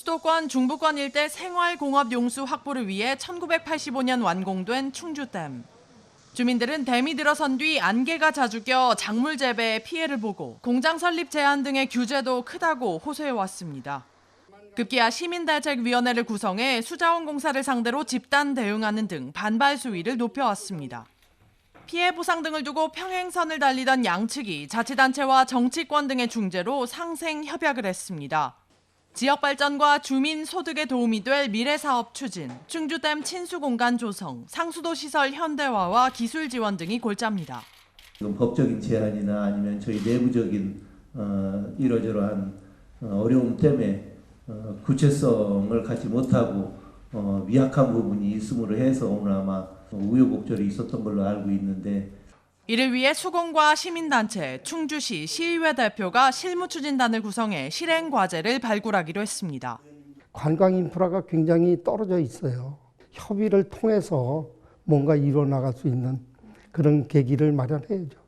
수도권 중부권 일대 생활공업 용수 확보를 위해 1985년 완공된 충주댐. 주민들은 댐이 들어선 뒤 안개가 자주 껴 작물 재배에 피해를 보고 공장 설립 제한 등의 규제도 크다고 호소해 왔습니다. 급기야 시민대책위원회를 구성해 수자원 공사를 상대로 집단 대응하는 등 반발 수위를 높여왔습니다. 피해 보상 등을 두고 평행선을 달리던 양측이 자치단체와 정치권 등의 중재로 상생 협약을 했습니다. 지역 발전과 주민 소득에 도움이 될 미래 사업 추진, 충주댐 친수 공간 조성, 상수도 시설 현대화와 기술 지원 등이 골자입니다. 지금 법적인 제한이나 아니면 저희 내부적인 어, 이러저러한 어, 어려움 때문에 어, 구체성을 갖지 못하고 어, 미약한 부분이 있음으로 해서 오늘 아마 우여곡절이 있었던 걸로 알고 있는데 이를 위해 수공과 시민단체, 충주시 시의회 대표가 실무추진단을 구성해 실행 과제를 발굴하기로 했습니다. 관광 인프라가 굉장히 떨어져 있어요. 협의를 통해서 뭔가 이뤄나갈 수 있는 그런 계기를 마련해야죠.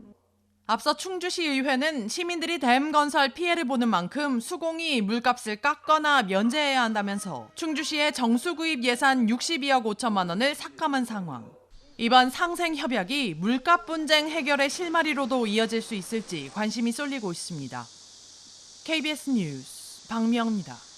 앞서 충주시의회는 시민들이 댐 건설 피해를 보는 만큼 수공이 물값을 깎거나 면제해야 한다면서 충주시의 정수구입 예산 62억 5천만 원을 삭감한 상황. 이번 상생 협약이 물값 분쟁 해결의 실마리로도 이어질 수 있을지 관심이 쏠리고 있습니다. KBS 뉴스 박미영입니다.